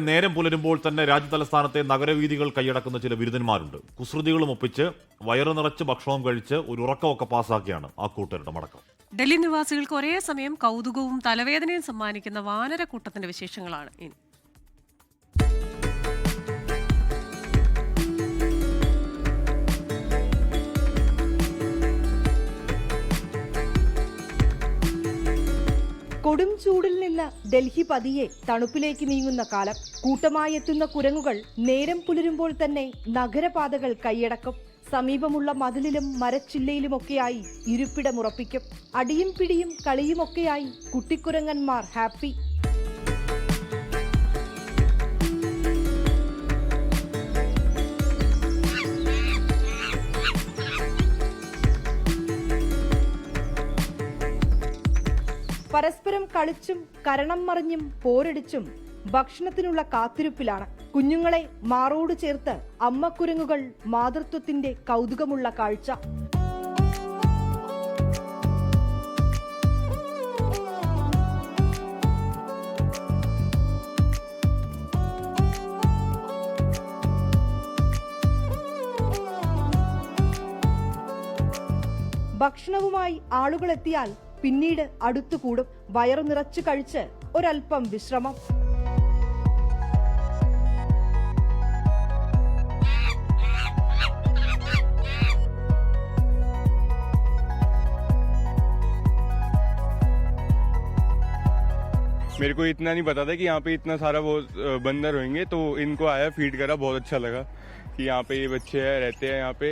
നേരം പുലരുമ്പോൾ തന്നെ രാജ്യതലസ്ഥാനത്തെ നഗരവീഥികൾ കൈയടക്കുന്ന ചില ബിരുദന്മാരുണ്ട് കുസൃതികളും ഒപ്പിച്ച് വയറ് നിറച്ച് ഭക്ഷണവും കഴിച്ച് ഒരു ഉറക്കമൊക്കെ പാസാക്കിയാണ് ആ കൂട്ടരുടെ മടക്കം. ഡൽഹി നിവാസികൾക്ക് ഒരേ സമയം കൗതുകവും തലവേദനയും സമ്മാനിക്കുന്ന വാനരക്കൂട്ടത്തിന്റെ വിശേഷങ്ങളാണ് ഇനി. കൊടും ചൂടിൽ നിന്ന് ഡൽഹി പതിയെ തണുപ്പിലേക്ക് നീങ്ങുന്ന കാലം. കൂട്ടമായി എത്തുന്ന കുരങ്ങുകൾ നേരം പുലരുമ്പോൾ തന്നെ നഗരപാതകൾ കൈയടക്കും. സമീപമുള്ള മതിലിലും മരച്ചില്ലയിലുമൊക്കെയായി ഇരിപ്പിടമുറപ്പിക്കും അടിയും പിടിയും കളിയുമൊക്കെയായി കുട്ടിക്കുരങ്ങന്മാർ ഹാപ്പി. പരസ്പരം കളിച്ചും കരണം മറിഞ്ഞും പോരടിച്ചും ഭക്ഷണത്തിനുള്ള കാത്തിരിപ്പിലാണ്. കുഞ്ഞുങ്ങളെ മാറോട് ചേർത്ത് അമ്മക്കുരങ്ങുകൾ മാതൃത്വത്തിന്റെ കൗതുകമുള്ള കാഴ്ച. ഭക്ഷണവുമായി ആളുകൾ എത്തിയാൽ പിന്നീട് അടുത്തുകൂടും വയറു നിറച്ചു കഴിച്ച് ഒരൽപ്പം വിശ്രമം मेरे को इतना नहीं पता था कि यहाँ पे इतना सारा वो अ, बंदर होंगे तो इनको आया फीड करा बहुत अच्छा लगा कि यहाँ पे ये बच्चे हैं रहते हैं यहाँ पे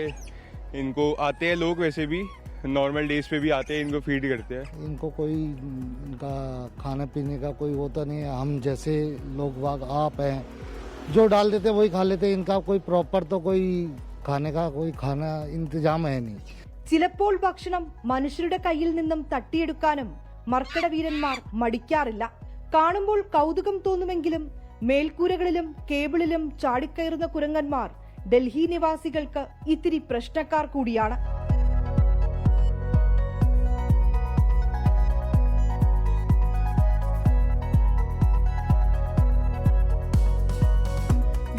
इनको आते हैं लोग वैसे भी नॉर्मल डेज पे भी आते हैं इनको फीड करते हैं इनको कोई इनका खाने पीने का कोई वो तो नहीं है हम जैसे लोग बाग आप हैं जो डाल देते वही खा लेते इनका कोई प्रॉपर तो कोई खाने का कोई खाना इंतजाम है नहीं ചിലപ്പോൾ ഭക്ഷണം മനുഷ്യരുടെ കയ്യിൽ നിന്നും തട്ടിയെടുക്കാനും മർക്കട വീരന്മാർ മടിക്കാറില്ല കാണുമ്പോൾ കൗതുകം തോന്നുമെങ്കിലും മേൽക്കൂരകളിലും കേബിളിലും ചാടിക്കയറുന്ന കുരങ്ങന്മാർ ഡൽഹി നിവാസികൾക്ക് ഇത്തിരി പ്രശ്നക്കാർ കൂടിയാണ്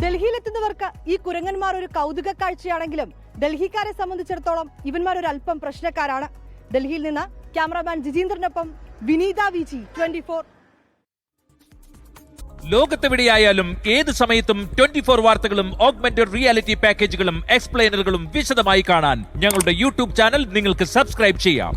ഡൽഹിയിലെത്തുന്നവർക്ക് ഈ കുരങ്ങന്മാർ ഒരു കൗതുക കാഴ്ചയാണെങ്കിലും ഡൽഹിക്കാരെ സംബന്ധിച്ചിടത്തോളം ഇവന്മാർ ഒരു അല്പം പ്രശ്നക്കാരാണ്. ഡൽഹിയിൽ നിന്ന് ക്യാമറാമാൻ ജിജീന്ദ്രനൊപ്പം വിനീത വിജി ട്വന്റി ഫോർ ലോകത്തെവിടെയായാലും ഏത് സമയത്തും ട്വന്റി ഫോർ വാർത്തകളും ഓഗ്മെന്റഡ് റിയാലിറ്റി പാക്കേജുകളും എക്സ്പ്ലെയിനറുകളും വിശദമായി കാണാൻ ഞങ്ങളുടെ യൂട്യൂബ് ചാനൽ നിങ്ങൾക്ക് സബ്സ്ക്രൈബ് ചെയ്യാം.